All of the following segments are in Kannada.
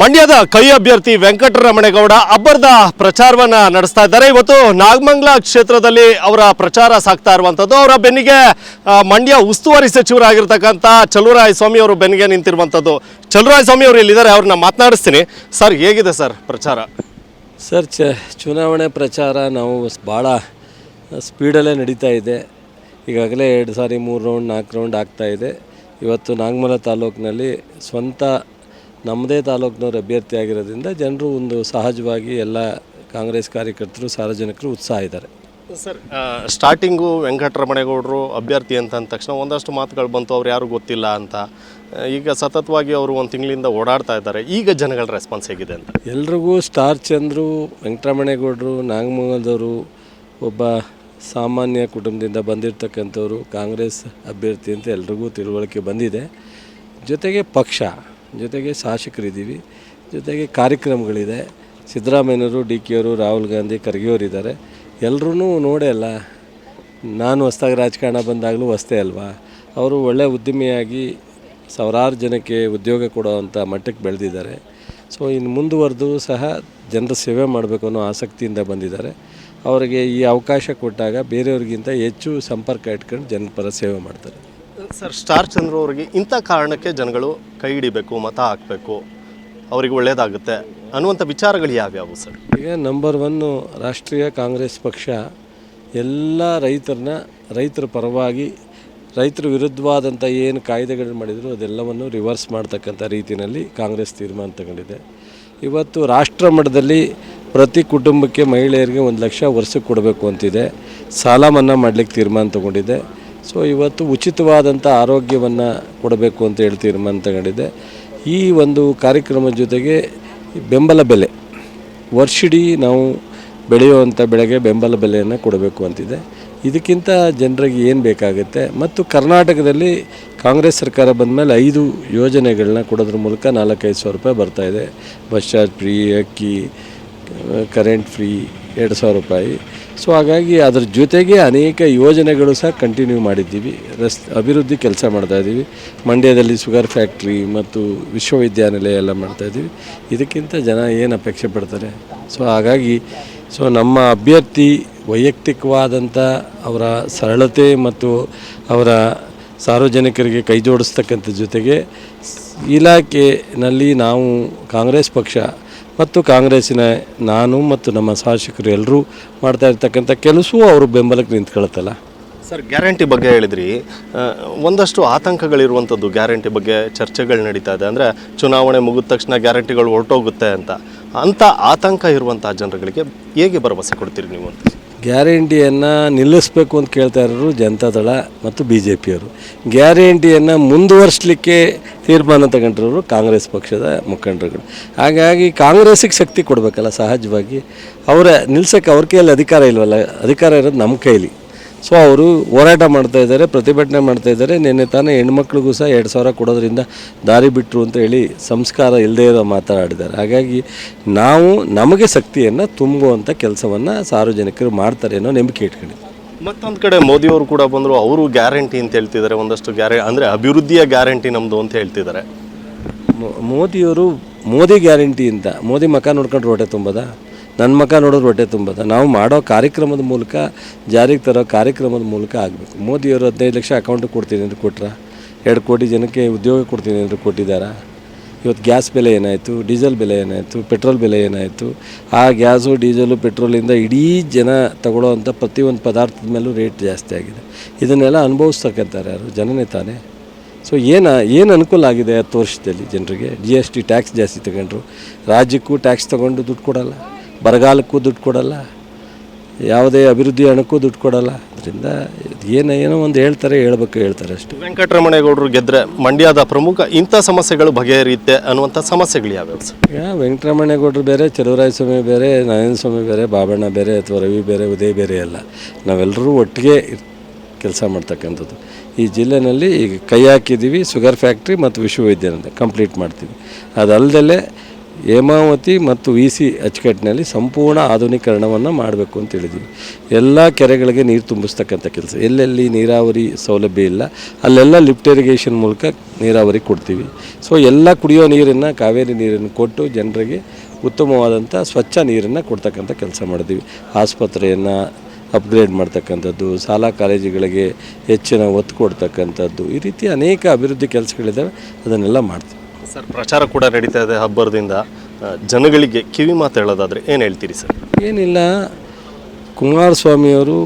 ಮಂಡ್ಯದ ಕೈ ಅಭ್ಯರ್ಥಿ ವೆಂಕಟರಮಣೇಗೌಡ ಅಬ್ಬರದ ಪ್ರಚಾರವನ್ನ ನಡೆಸ್ತಾ ಇದ್ದಾರೆ. ಇವತ್ತು ನಾಗಮಂಗಲ ಕ್ಷೇತ್ರದಲ್ಲಿ ಅವರ ಪ್ರಚಾರ ಸಾಗ್ತಾ ಇರುವಂಥದ್ದು ಅವರ ಬೆನ್ನಿಗೆ ಮಂಡ್ಯ ಉಸ್ತುವಾರಿ ಸಚಿವರಾಗಿರ್ತಕ್ಕಂಥ ಚಲುವರಾಯ ಸ್ವಾಮಿ ಅವರು ಬೆನ್ನಿಗೆ ನಿಂತಿರುವಂಥದ್ದು ಚಲುವರಾಯ ಸ್ವಾಮಿ ಅವರು ಇಲ್ಲಿದ್ದಾರೆ ಅವ್ರನ್ನ ಮಾತನಾಡಿಸ್ತೀನಿ. ಸರ್, ಹೇಗಿದೆ ಸರ್ ಪ್ರಚಾರ? ಸರ್ ಚುನಾವಣೆ ಪ್ರಚಾರ ನಾವು ಭಾಳ ಸ್ಪೀಡಲ್ಲೇ ನಡೀತಾ ಇದೆ. ಈಗಾಗಲೇ ಎರಡು ಸಾರಿ ಮೂರು ರೌಂಡ್, ನಾಲ್ಕು ರೌಂಡ್ ಆಗ್ತಾ ಇದೆ. ಇವತ್ತು ನಾಗಮಲ ತಾಲೂಕಿನಲ್ಲಿ ಸ್ವಂತ ನಮ್ಮದೇ ತಾಲೂಕಿನವ್ರು ಅಭ್ಯರ್ಥಿ ಆಗಿರೋದ್ರಿಂದ ಜನರು ಒಂದು ಸಹಜವಾಗಿ ಎಲ್ಲ ಕಾಂಗ್ರೆಸ್ ಕಾರ್ಯಕರ್ತರು ಸಾರ್ವಜನಿಕರು ಉತ್ಸಾಹ ಇದ್ದಾರೆ. ಸರ್ ಸ್ಟಾರ್ಟಿಂಗು ವೆಂಕಟರಮಣೇಗೌಡರು ಅಭ್ಯರ್ಥಿ ಅಂತ ಅಂದ ತಕ್ಷಣ ಒಂದಷ್ಟು ಮಾತುಗಳು ಬಂತು ಅವ್ರು ಯಾರು ಗೊತ್ತಿಲ್ಲ ಅಂತ. ಈಗ ಸತತವಾಗಿ ಅವರು ಒಂದು ತಿಂಗಳಿಂದ ಓಡಾಡ್ತಾ ಇದ್ದಾರೆ. ಈಗ ಜನಗಳ ರೆಸ್ಪಾನ್ಸ್ ಹೇಗಿದೆ ಅಂತ. ಎಲ್ರಿಗೂ ಸ್ಟಾರ್ ಚಂದ್ರು ವೆಂಕಟರಮಣೇಗೌಡರು ನಾಗಮಂಗಲದವರು ಒಬ್ಬ ಸಾಮಾನ್ಯ ಕುಟುಂಬದಿಂದ ಬಂದಿರತಕ್ಕಂಥವ್ರು ಕಾಂಗ್ರೆಸ್ ಅಭ್ಯರ್ಥಿ ಅಂತ ಎಲ್ರಿಗೂ ತಿಳುವಳಿಕೆ ಬಂದಿದೆ. ಜೊತೆಗೆ ಪಕ್ಷ. ಜೊತೆಗೆ ಶಾಸಕರಿದ್ದೀವಿ ಜೊತೆಗೆ ಕಾರ್ಯಕ್ರಮಗಳಿದೆ. ಸಿದ್ದರಾಮಯ್ಯನವರು ಡಿ ಕೆ ಅವರು ರಾಹುಲ್ ಗಾಂಧಿ, ಖರ್ಗೆಯವರು ಇದ್ದಾರೆ. ಎಲ್ಲರೂ ನೋಡೇ ಅಲ್ಲ. ನಾನು ಹೊಸ್ದಾಗಿ ರಾಜಕಾರಣ ಬಂದಾಗಲೂ ಹೊಸ್ತೇ ಅಲ್ವಾ? ಅವರು ಒಳ್ಳೆಯ ಉದ್ಯಮಿಯಾಗಿ ಸಾವಿರಾರು ಜನಕ್ಕೆ ಉದ್ಯೋಗ ಕೊಡೋವಂಥ ಮಟ್ಟಕ್ಕೆ ಬೆಳೆದಿದ್ದಾರೆ. ಸೊ, ಇನ್ನು ಮುಂದುವರೆದು ಸಹ ಜನರ ಸೇವೆ ಮಾಡಬೇಕು ಅನ್ನೋ ಆಸಕ್ತಿಯಿಂದ ಬಂದಿದ್ದಾರೆ. ಅವರಿಗೆ ಈ ಅವಕಾಶ ಕೊಟ್ಟಾಗ ಬೇರೆಯವ್ರಿಗಿಂತ ಹೆಚ್ಚು ಸಂಪರ್ಕ ಇಟ್ಕೊಂಡು ಜನಪರ ಸೇವೆ ಮಾಡ್ತಾರೆ. ಸರ್, ಸ್ಟಾರ್ ಚಂದ್ರು ಅವರಿಗೆ ಇಂಥ ಕಾರಣಕ್ಕೆ ಜನಗಳು ಕೈ ಹಿಡಿಬೇಕು ಮತ ಹಾಕಬೇಕು, ಅವರಿಗೆ ಒಳ್ಳೆಯದಾಗುತ್ತೆ ಅನ್ನುವಂಥ ವಿಚಾರಗಳು ಯಾವ್ಯಾವು ಸರ್? ಈಗ ನಂಬರ್ ಒನ್ನು ರಾಷ್ಟ್ರೀಯ ಕಾಂಗ್ರೆಸ್ ಪಕ್ಷ ಎಲ್ಲ ರೈತರನ್ನ, ರೈತರ ಪರವಾಗಿ, ರೈತರ ವಿರುದ್ಧವಾದಂಥ ಏನು ಕಾಯ್ದೆಗಳು ಮಾಡಿದ್ರು ಅದೆಲ್ಲವನ್ನು ರಿವರ್ಸ್ ಮಾಡ್ತಕ್ಕಂಥ ರೀತಿಯಲ್ಲಿ ಕಾಂಗ್ರೆಸ್ ತೀರ್ಮಾನ ತಗೊಂಡಿದೆ. ಇವತ್ತು ರಾಷ್ಟ್ರ ಮಟ್ಟದಲ್ಲಿ ಪ್ರತಿ ಕುಟುಂಬಕ್ಕೆ ಮಹಿಳೆಯರಿಗೆ ಒಂದು ಲಕ್ಷ ವರ್ಷಕ್ಕೆ ಕೊಡಬೇಕು ಅಂತಿದೆ. ಸಾಲ ಮನ್ನಾ ಮಾಡಲಿಕ್ಕೆ ತೀರ್ಮಾನ ತಗೊಂಡಿದೆ. ಸೊ ಇವತ್ತು ಉಚಿತವಾದಂಥ ಆರೋಗ್ಯವನ್ನು ಕೊಡಬೇಕು ಅಂತ ಹೇಳಿ ತೀರ್ಮಾನ ತಗೊಂಡಿದೆ ಈ ಒಂದು ಕಾರ್ಯಕ್ರಮದ ಜೊತೆಗೆ ಬೆಂಬಲ ಬೆಲೆ. ವರ್ಷಿಡೀ ನಾವು ಬೆಳೆಯುವಂಥ ಬೆಳೆಗೆ ಬೆಂಬಲ ಬೆಲೆಯನ್ನು ಕೊಡಬೇಕು ಅಂತಿದೆ. ಇದಕ್ಕಿಂತ ಜನರಿಗೆ ಏನು ಬೇಕಾಗುತ್ತೆ? ಮತ್ತು ಕರ್ನಾಟಕದಲ್ಲಿ ಕಾಂಗ್ರೆಸ್ ಸರ್ಕಾರ ಬಂದ ಮೇಲೆ ಐದು ಯೋಜನೆಗಳನ್ನ ಕೊಡೋದ್ರ ಮೂಲಕ ನಾಲ್ಕೈದು ಸಾವಿರ ರೂಪಾಯಿ ಬರ್ತಾಯಿದೆ ಬಸ್ ಚಾರ್ಜ್ ಫ್ರೀ, ಅಕ್ಕಿ, ಕರೆಂಟ್ ಫ್ರೀ, ಎರಡು ಸಾವಿರ ರೂಪಾಯಿ. ಸೊ ಹಾಗಾಗಿ ಅದ್ರ ಜೊತೆಗೆ ಅನೇಕ ಯೋಜನೆಗಳು ಸಹ ಕಂಟಿನ್ಯೂ ಮಾಡಿದ್ದೀವಿ. ರಸ್, ಅಭಿವೃದ್ಧಿ ಕೆಲಸ ಮಾಡ್ತಾಯಿದ್ದೀವಿ ಮಂಡ್ಯದಲ್ಲಿ ಶುಗರ್ ಫ್ಯಾಕ್ಟ್ರಿ ಮತ್ತು ವಿಶ್ವವಿದ್ಯಾನಿಲಯ ಎಲ್ಲ ಮಾಡ್ತಾಯಿದ್ದೀವಿ ಇದಕ್ಕಿಂತ ಜನ ಏನು ಅಪೇಕ್ಷೆ ಪಡ್ತಾರೆ? ಸೊ ಹಾಗಾಗಿ ಸೊ ನಮ್ಮ ಅಭ್ಯರ್ಥಿ ವೈಯಕ್ತಿಕವಾದಂಥ ಅವರ ಸರಳತೆ ಮತ್ತು ಅವರ ಸಾರ್ವಜನಿಕರಿಗೆ ಕೈ ಜೋಡಿಸ್ತಕ್ಕಂಥ ಜೊತೆಗೆ, ಇಲಾಖೆನಲ್ಲಿ ನಾವು ಕಾಂಗ್ರೆಸ್ ಪಕ್ಷ ಮತ್ತು ಕಾಂಗ್ರೆಸ್ಸಿನ ನಾನು ಮತ್ತು ನಮ್ಮ ಶಾಸಕರು ಎಲ್ಲರೂ ಮಾಡ್ತಾ ಇರ್ತಕ್ಕಂಥ ಕೆಲಸವೂ ಅವರು ಬೆಂಬಲಕ್ಕೆ ನಿಂತ್ಕೊಳತ್ತಲ್ಲ? ಸರ್, ಗ್ಯಾರಂಟಿ ಬಗ್ಗೆ ಹೇಳಿದ್ರಿ. ಒಂದಷ್ಟು ಆತಂಕಗಳಿರುವಂಥದ್ದು ಗ್ಯಾರಂಟಿ ಬಗ್ಗೆ ಚರ್ಚೆಗಳು ನಡೀತಾ ಇದೆ. ಅಂದರೆ ಚುನಾವಣೆ ಮುಗಿದ ತಕ್ಷಣ ಗ್ಯಾರಂಟಿಗಳು ಹೊರಟೋಗುತ್ತೆ ಅಂತ. ಅಂಥ ಆತಂಕ ಇರುವಂಥ ಜನರುಗಳಿಗೆ ಹೇಗೆ ಭರವಸೆ ಕೊಡ್ತೀರಿ ನೀವು ಅಂತ? ಗ್ಯಾರಂಟಿಯನ್ನು ನಿಲ್ಲಿಸಬೇಕು ಅಂತ ಕೇಳ್ತಾ ಇರೋರು ಜನತಾದಳ ಮತ್ತು ಬಿ ಜೆ ಪಿಯವರು ಗ್ಯಾರಂಟಿಯನ್ನು ಮುಂದುವರಿಸಲಿಕ್ಕೆ ತೀರ್ಮಾನ ತಗೊಂಡಿರೋರು ಕಾಂಗ್ರೆಸ್ ಪಕ್ಷದ ಮುಖಂಡರುಗಳು. ಹಾಗಾಗಿ ಕಾಂಗ್ರೆಸ್ಸಿಗೆ ಶಕ್ತಿ ಕೊಡಬೇಕಲ್ಲ ಸಹಜವಾಗಿ. ಅವರ ನಿಲ್ಸೋಕ್ಕೆ ಅವ್ರ ಕೈಯಲ್ಲಿ ಅಧಿಕಾರ ಇಲ್ವಲ್ಲ, ಅಧಿಕಾರ ಇರೋದು ನಮ್ಮ ಕೈಲಿ. ಸೊ ಅವರು ಹೋರಾಟ ಮಾಡ್ತಾ ಇದ್ದಾರೆ ಪ್ರತಿಭಟನೆ ಮಾಡ್ತಾ ಇದ್ದಾರೆ. ನಿನ್ನೆ ತಾನೇ ಹೆಣ್ಮಕ್ಳಿಗೂ ಸಹ ಎರಡು ಸಾವಿರ ಕೊಡೋದ್ರಿಂದ ದಾರಿ ಬಿಟ್ಟರು ಅಂತ ಹೇಳಿ ಸಂಸ್ಕಾರ ಇಲ್ಲದೇ ಇರೋ ಮಾತಾಡಿದ್ದಾರೆ. ಹಾಗಾಗಿ ನಾವು ನಮಗೆ ಶಕ್ತಿಯನ್ನು ತುಂಬುವಂಥ ಕೆಲಸವನ್ನು ಸಾರ್ವಜನಿಕರು ಮಾಡ್ತಾರೆ ಅನ್ನೋ ನಂಬಿಕೆ ಇಟ್ಕೊಂಡಿದ್ದೀವಿ. ಮತ್ತೊಂದು ಕಡೆ ಮೋದಿಯವರು ಕೂಡ ಬಂದರು ಅವರು ಗ್ಯಾರಂಟಿ ಅಂತ ಹೇಳ್ತಿದ್ದಾರೆ ಒಂದಷ್ಟು ಗ್ಯಾರೆ ಅಂದರೆ ಅಭಿವೃದ್ಧಿಯ ಗ್ಯಾರಂಟಿ ನಮ್ಮದು ಅಂತ ಹೇಳ್ತಿದ್ದಾರೆ. ಮೋದಿಯವರು ಮೋದಿ ಗ್ಯಾರಂಟಿ ಅಂತ ಮೋದಿ ಮಕ ನೋಡ್ಕೊಂಡು ಹೊಟ್ಟೆ ತುಂಬದ? ನನ್ನ ಮಗ ನೋಡೋದು ಹೊಟ್ಟೆ ತುಂಬದ. ನಾವು ಮಾಡೋ ಕಾರ್ಯಕ್ರಮದ ಮೂಲಕ, ಜಾರಿಗೆ ತರೋ ಕಾರ್ಯಕ್ರಮದ ಮೂಲಕ ಆಗಬೇಕು. ಮೋದಿಯವರು ಹದಿನೈದು ಲಕ್ಷ ಅಕೌಂಟ್ ಕೊಡ್ತೀನಿ ಅಂದ್ರೆ ಕೊಟ್ರ? ಎರಡು ಕೋಟಿ ಜನಕ್ಕೆ ಉದ್ಯೋಗ ಕೊಡ್ತೀನಿ ಅಂದ್ರೆ ಕೊಟ್ಟಿದ್ದಾರೆ? ಇವತ್ತು ಗ್ಯಾಸ್ ಬೆಲೆ ಏನಾಯಿತು? ಡೀಸೆಲ್ ಬೆಲೆ ಏನಾಯಿತು? ಪೆಟ್ರೋಲ್ ಬೆಲೆ ಏನಾಯಿತು? ಆ ಗ್ಯಾಸು, ಡೀಸೆಲು, ಪೆಟ್ರೋಲಿಂದ ಇಡೀ ಜನ ತಗೊಳ್ಳೋವಂಥ ಪ್ರತಿಯೊಂದು ಪದಾರ್ಥದ ಮೇಲೂ ರೇಟ್ ಜಾಸ್ತಿ ಆಗಿದೆ. ಇದನ್ನೆಲ್ಲ ಅನುಭವಿಸ್ತಕ್ಕಂತಾರೆ ಯಾರು? ಜನನೇ ತಾನೇ. ಸೊ ಏನು ಏನು ಅನುಕೂಲ ಆಗಿದೆ ಹತ್ತು ವರ್ಷದಲ್ಲಿ ಜನರಿಗೆ? ಜಿ ಎಸ್ ಟಿ ಟ್ಯಾಕ್ಸ್ ಜಾಸ್ತಿ ತಗೊಂಡ್ರು. ರಾಜ್ಯಕ್ಕೂ ಟ್ಯಾಕ್ಸ್ ತಗೊಂಡು ದುಡ್ಡು ಕೊಡಲ್ಲ. ಬರಗಾಲಕ್ಕೂ ದುಡ್ಡು ಕೊಡಲ್ಲ ಯಾವುದೇ ಅಭಿವೃದ್ಧಿ ಹಣಕ್ಕೂ ದುಡ್ಡು ಕೊಡಲ್ಲ. ಅದರಿಂದ ಏನು ಏನೋ ಒಂದು ಹೇಳ್ತಾರೆ ಹೇಳ್ಬೇಕು ಹೇಳ್ತಾರೆ ಅಷ್ಟೇ. ವೆಂಕಟರಮಣೇಗೌಡರು ಗೆದ್ದರೆ ಮಂಡ್ಯದ ಪ್ರಮುಖ ಇಂಥ ಸಮಸ್ಯೆಗಳು ಬಗೆಹರಿಯುತ್ತೆ ಅನ್ನುವಂಥ ಸಮಸ್ಯೆಗಳು ಯಾವ್ಯಾವ? ಸರ್ ಈಗ ವೆಂಕಟರಮಣೇಗೌಡರು ಬೇರೆ ಸ್ವಾಮಿ ಬೇರೆ ನಾರಾಯಣ ಸ್ವಾಮಿ ಬೇರೆ ಬಾಬಣ್ಣ ಬೇರೆ ಅಥವಾ ರವಿ ಬೇರೆ ಉದಯ್ ಬೇರೆ ಅಲ್ಲ. ನಾವೆಲ್ಲರೂ ಒಟ್ಟಿಗೆ ಕೆಲಸ ಮಾಡ್ತಕ್ಕಂಥದ್ದು. ಈ ಜಿಲ್ಲೆನಲ್ಲಿ ಈಗ ಕೈ ಹಾಕಿದ್ದೀವಿ ಶುಗರ್ ಫ್ಯಾಕ್ಟ್ರಿ ಮತ್ತು ವಿಶ್ವವಿದ್ಯಾನಿಲಯ ಕಂಪ್ಲೀಟ್ ಮಾಡ್ತೀವಿ. ಅದಲ್ಲದೆ ಹೇಮಾವತಿ ಮತ್ತು ವಿ ಸಿ ಅಚ್ಚುಕಟ್ಟಿನಲ್ಲಿ ಸಂಪೂರ್ಣ ಆಧುನೀಕರಣವನ್ನು ಮಾಡಬೇಕು ಅಂತ ಹೇಳಿದ್ದೀವಿ ಎಲ್ಲ ಕೆರೆಗಳಿಗೆ ನೀರು ತುಂಬಿಸ್ತಕ್ಕಂಥ ಕೆಲಸ. ಎಲ್ಲೆಲ್ಲಿ ನೀರಾವರಿ ಸೌಲಭ್ಯ ಇಲ್ಲ, ಅಲ್ಲೆಲ್ಲ ಲಿಫ್ಟ್ ಇರಿಗೇಷನ್ ಮೂಲಕ ನೀರಾವರಿ ಕೊಡ್ತೀವಿ. ಸೊ ಎಲ್ಲ ಕುಡಿಯೋ ನೀರನ್ನು, ಕಾವೇರಿ ನೀರನ್ನು ಕೊಟ್ಟು ಜನರಿಗೆ ಉತ್ತಮವಾದಂಥ ಸ್ವಚ್ಛ ನೀರನ್ನು ಕೊಡ್ತಕ್ಕಂಥ ಕೆಲಸ ಮಾಡಿದ್ದೀವಿ ಆಸ್ಪತ್ರೆಯನ್ನು ಅಪ್ಗ್ರೇಡ್ ಮಾಡ್ತಕ್ಕಂಥದ್ದು, ಶಾಲಾ ಕಾಲೇಜುಗಳಿಗೆ ಹೆಚ್ಚಿನ ಒತ್ತು ಕೊಡ್ತಕ್ಕಂಥದ್ದು, ಈ ರೀತಿ ಅನೇಕ ಅಭಿವೃದ್ಧಿ ಕೆಲಸಗಳಿದ್ದಾವೆ. ಅದನ್ನೆಲ್ಲ ಮಾಡ್ತೀವಿ. ಸರ್, ಪ್ರಚಾರ ಕೂಡ ನಡೀತಾ ಇದೆ ಹಬ್ಬರದಿಂದ ಜನಗಳಿಗೆ ಕಿವಿ ಮಾತು ಹೇಳೋದಾದರೆ ಏನು ಹೇಳ್ತೀರಿ ಸರ್? ಏನಿಲ್ಲ, ಕುಮಾರಸ್ವಾಮಿಯವರು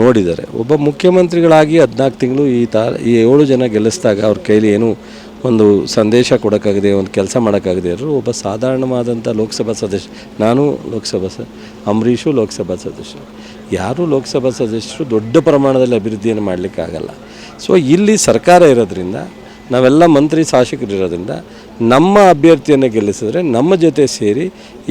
ನೋಡಿದ್ದಾರೆ. ಒಬ್ಬ ಮುಖ್ಯಮಂತ್ರಿಗಳಾಗಿ ಹದಿನಾಲ್ಕು ತಿಂಗಳು ಈ ತಾ, ಈ ಏಳು ಜನ ಗೆಲ್ಲಿಸಿದಾಗ ಅವ್ರ ಕೈಲಿ ಏನು ಒಂದು ಸಂದೇಶ ಕೊಡೋಕ್ಕಾಗದೆ, ಒಂದು ಕೆಲಸ ಮಾಡೋಕ್ಕಾಗದೆ ಇರೋರು ಒಬ್ಬ ಸಾಧಾರಣವಾದಂಥ ಲೋಕಸಭಾ ಸದಸ್ಯ. ನಾನು ಲೋಕಸಭಾ ಸ, ಅಂಬರೀಷು ಲೋಕಸಭಾ ಸದಸ್ಯರು ಯಾರೂ ಲೋಕಸಭಾ ಸದಸ್ಯರು ದೊಡ್ಡ ಪ್ರಮಾಣದಲ್ಲಿ ಅಭಿವೃದ್ಧಿಯನ್ನು ಮಾಡಲಿಕ್ಕಾಗಲ್ಲ. ಸೊ ಇಲ್ಲಿ ಸರ್ಕಾರ ಇರೋದ್ರಿಂದ ನಾವೆಲ್ಲ ಮಂತ್ರಿ ಶಾಸಕರಿರೋದ್ರಿಂದ ನಮ್ಮ ಅಭ್ಯರ್ಥಿಯನ್ನು ಗೆಲ್ಲಿಸಿದ್ರೆ ನಮ್ಮ ಜೊತೆ ಸೇರಿ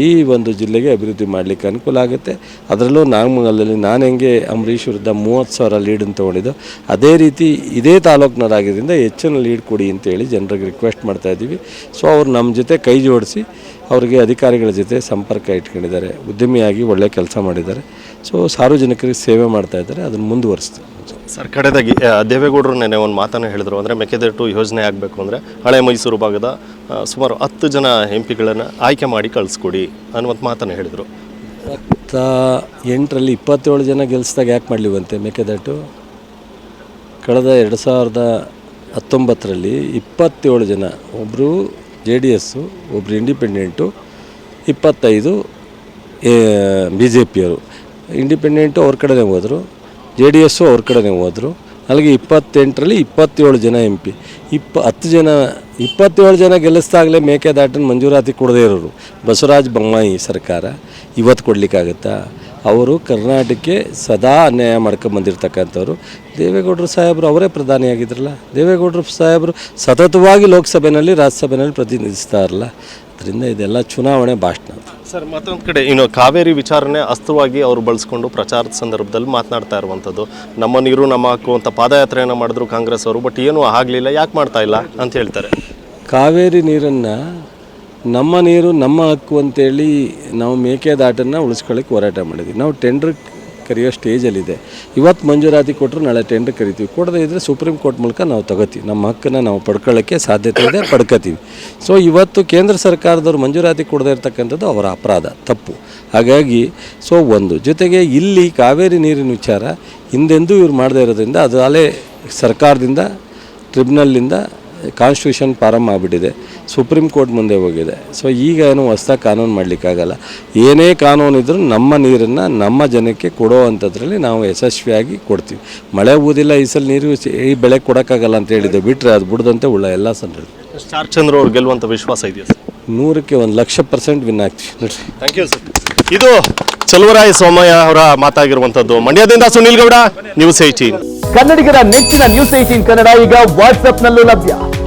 ಈ ಒಂದು ಜಿಲ್ಲೆಗೆ ಅಭಿವೃದ್ಧಿ ಮಾಡಲಿಕ್ಕೆ ಅನುಕೂಲ ಆಗುತ್ತೆ. ಅದರಲ್ಲೂ ನಾಗಮಂಗಲದಲ್ಲಿ ನಾನು ಹೆಂಗೆ ಅಂಬರೀಷ್ ವಿರುದ್ಧ ಮೂವತ್ತು ಸಾವಿರ ಲೀಡನ್ನು ತೊಗೊಂಡಿದ್ದು, ಅದೇ ರೀತಿ ಇದೇ ತಾಲೂಕಿನವರಾಗಿದ್ದರಿಂದ ಹೆಚ್ಚಿನ ಲೀಡ್ ಕೊಡಿ ಅಂತೇಳಿ ಜನರಿಗೆ ರಿಕ್ವೆಸ್ಟ್ ಮಾಡ್ತಾಯಿದ್ದೀವಿ ಸೊ ಅವ್ರು ನಮ್ಮ ಜೊತೆ ಕೈ ಜೋಡಿಸಿ ಅವರಿಗೆ ಅಧಿಕಾರಿಗಳ ಜೊತೆ ಸಂಪರ್ಕ ಇಟ್ಕೊಂಡಿದ್ದಾರೆ. ಉದ್ಯಮಿಯಾಗಿ ಒಳ್ಳೆ ಕೆಲಸ ಮಾಡಿದ್ದಾರೆ. ಸೊ ಸಾರ್ವಜನಿಕರಿಗೆ ಸೇವೆ ಮಾಡ್ತಾ ಇದ್ದಾರೆ. ಅದನ್ನು ಮುಂದುವರಿಸ್ತಾರೆ ಸರ್ ಕಡೆದಾಗಿ ದೇವೇಗೌಡರು ನೆನೆ ಒಂದು ಮಾತನ್ನು ಹೇಳಿದರು. ಅಂದರೆ ಮೆಕ್ಕೆದಟ್ಟು ಯೋಜನೆ ಆಗಬೇಕು ಅಂದರೆ ಹಳೆ ಮೈಸೂರು ಭಾಗದ ಸುಮಾರು ಹತ್ತು ಜನ ಎಂ ಪಿಗಳನ್ನು ಆಯ್ಕೆ ಮಾಡಿ ಕಳಿಸ್ಕೊಡಿ ಅನ್ನುವಂಥ ಮಾತನ್ನು ಹೇಳಿದರು. ಇಪ್ಪತ್ತ ಎಂಟರಲ್ಲಿ ಇಪ್ಪತ್ತೇಳು ಜನ ಗೆಲ್ಸಿದಾಗ ಯಾಕೆ ಮಾಡಲಿವಂತೆ ಮೇಕೆದಾಟು ಕಳೆದ ಎರಡು ಸಾವಿರದ ಹತ್ತೊಂಬತ್ತರಲ್ಲಿ ಇಪ್ಪತ್ತೇಳು ಜನ ಒಬ್ಬರು ಜೆ ಡಿ ಎಸ್ಸು ಒಬ್ಬರು ಇಂಡಿಪೆಂಡೆಂಟು, ಇಪ್ಪತ್ತೈದು ಬಿ ಜೆ ಪಿಯವರು. ಇಂಡಿಪೆಂಡೆಂಟು ಅವ್ರ ಕಡೆನೇ ಹೋದರು, ಜೆ ಡಿ ಎಸ್ಸು ಅವ್ರ ಕಡೆನೇ ಹೋದರು. ಅಲ್ಲಿಗೆ ಇಪ್ಪತ್ತೆಂಟರಲ್ಲಿ ಇಪ್ಪತ್ತೇಳು ಜನ ಎಂ ಪಿ. ಇಪ್ಪ, ಹತ್ತು ಜನ, ಇಪ್ಪತ್ತೇಳು ಜನ ಗೆಲ್ಲಿಸ್ದಾಗಲೇ ಮೇಕೆದಾಟನ ಮಂಜೂರಾತಿ ಕೊಡದೇ ಇರೋರು. ಬಸವರಾಜ ಬೊಮ್ಮಾಯಿ ಸರ್ಕಾರ, ಇವತ್ತು ಕೊಡಲಿಕ್ಕಾಗತ್ತಾ? ಅವರು ಕರ್ನಾಟಕಕ್ಕೆ ಸದಾ ಅನ್ಯಾಯ ಮಾಡ್ಕೊಂಬಂದಿರ್ತಕ್ಕಂಥವ್ರು ದೇವೇಗೌಡರು ಸಾಹೇಬರು ಅವರೇ ಪ್ರಧಾನಿಯಾಗಿದ್ದರಲ್ಲ ದೇವೇಗೌಡರು ಸಾಹೇಬರು ಸತತವಾಗಿ ಲೋಕಸಭೆಯಲ್ಲಿ ರಾಜ್ಯಸಭೆಯಲ್ಲಿ ಪ್ರತಿನಿಧಿಸ್ತಾ ಇರಲ್ಲ. ಅದರಿಂದ ಇದೆಲ್ಲ ಚುನಾವಣೆ ಭಾಷಣ ಸರ್ ಮತ್ತೊಂದು ಕಡೆ ಇನ್ನು ಕಾವೇರಿ ವಿಚಾರಣೆ ಅಸ್ತವಾಗಿ ಅವರು ಬಳಸ್ಕೊಂಡು ಪ್ರಚಾರದ ಸಂದರ್ಭದಲ್ಲಿ ಮಾತನಾಡ್ತಾ ಇರುವಂಥದ್ದು. ನಮ್ಮ ನೀರು ನಮ್ಮ ಹಕ್ಕು ಅಂತ ಪಾದಯಾತ್ರೆಯನ್ನು ಮಾಡಿದ್ರು ಕಾಂಗ್ರೆಸ್ ಅವರು ಬಟ್ ಏನೂ ಆಗಲಿಲ್ಲ ಯಾಕೆ ಮಾಡ್ತಾ ಇಲ್ಲ ಅಂತ ಹೇಳ್ತಾರೆ. ಕಾವೇರಿ ನೀರನ್ನು ನಮ್ಮ ನೀರು ನಮ್ಮ ಹಕ್ಕು ಅಂತೇಳಿ ನಾವು ಮೇಕೆದಾಟನ್ನು ಉಳಿಸ್ಕೊಳ್ಳಿಕ್ಕೆ ಹೋರಾಟ ಮಾಡಿದ್ವಿ. ನಾವು ಟೆಂಡ್ರ್ ಕರೆಯೋ ಸ್ಟೇಜಲ್ಲಿದೆ ಇವತ್ತು ಮಂಜೂರಾತಿ ಕೊಟ್ಟರು ನಾಳೆ ಟೆಂಡರ್ ಕರಿತೀವಿ. ಕೊಡದೇ ಇದ್ದರೆ ಸುಪ್ರೀಂ ಕೋರ್ಟ್ ಮೂಲಕ ನಾವು ತಗೋತೀವಿ. ನಮ್ಮ ಹಕ್ಕನ್ನು ನಾವು ಪಡ್ಕೊಳ್ಳೋಕ್ಕೆ ಸಾಧ್ಯತೆ ಇದೆ, ಪಡ್ಕೋತೀವಿ. ಸೊ ಇವತ್ತು ಕೇಂದ್ರ ಸರ್ಕಾರದವ್ರು ಮಂಜೂರಾತಿ ಕೊಡದೇ ಇರತಕ್ಕಂಥದ್ದು ಅವರ ಅಪರಾಧ, ತಪ್ಪು. ಹಾಗಾಗಿ ಸೊ ಒಂದು, ಜೊತೆಗೆ ಇಲ್ಲಿ ಕಾವೇರಿ ನೀರಿನ ವಿಚಾರ, ಹಿಂದೆಂದೂ ಇವ್ರು ಮಾಡದೇ ಇರೋದ್ರಿಂದ ಅದು ಅಲ್ಲೇ ಸರ್ಕಾರದಿಂದ ಟ್ರಿಬ್ಯುನಲ್ಲಿಂದ ಕಾನ್ಸ್ಟಿಟ್ಯೂಷನ್ ಪ್ರಾರಂಭ ಆಗಿಬಿಟ್ಟಿದೆ. ಸುಪ್ರೀಂ ಕೋರ್ಟ್ ಮುಂದೆ ಹೋಗಿದೆ. ಸೊ ಈಗ ಏನು ಹೊಸ್ದಾಗಿ ಕಾನೂನು ಮಾಡಲಿಕ್ಕಾಗಲ್ಲ. ಏನೇ ಕಾನೂನು ಇದ್ದರೂ ನಮ್ಮ ನೀರನ್ನು ನಮ್ಮ ಜನಕ್ಕೆ ಕೊಡೋ ಅಂಥದ್ರಲ್ಲಿ ನಾವು ಯಶಸ್ವಿಯಾಗಿ ಕೊಡ್ತೀವಿ. ಮಳೆ ಊದಿಲ್ಲ ಈ ಸಲ ನೀರು ಈ ಬೆಳೆ ಕೊಡೋಕ್ಕಾಗಲ್ಲ ಅಂತ ಹೇಳಿದ್ದೆ ಬಿಟ್ಟರೆ ಅದು ಬಿಡದಂತೆ ಉಳ್ಳ ಎಲ್ಲ ಸಂದರ್ಭ. ಸ್ಟಾರ್ ಚಂದ್ರ ಅವ್ರು ಗೆಲ್ಲುವಂಥ ವಿಶ್ವಾಸ ಇದೆಯಾ ಸರ್? ನೂರಕ್ಕೆ ಒಂದು ಲಕ್ಷ ಪರ್ಸೆಂಟ್ ವಿನ್ ಆಗ್ತೀವಿ. ನೋಡಿರಿ. ಥ್ಯಾಂಕ್ ಯು ಸರ್ ಇದು ಚಲುವರಾಯ ಸೋಮಯ್ಯ ಅವರ ಮಾತಾಗಿರುವಂಥದ್ದು. ಮಂಡ್ಯದಿಂದ ಸುನಿಲ್ ಗೌಡ ನ್ಯೂಸ್ ಏಟೀನ್ ಕನ್ನಡಿಗರ ನೆಚ್ಚಿನ ನ್ಯೂಸ್ ಏಟೀನ್ ಕನ್ನಡ ಈಗ ವಾಟ್ಸ್ಆಪ್ನಲ್ಲೂ ಲಭ್ಯ.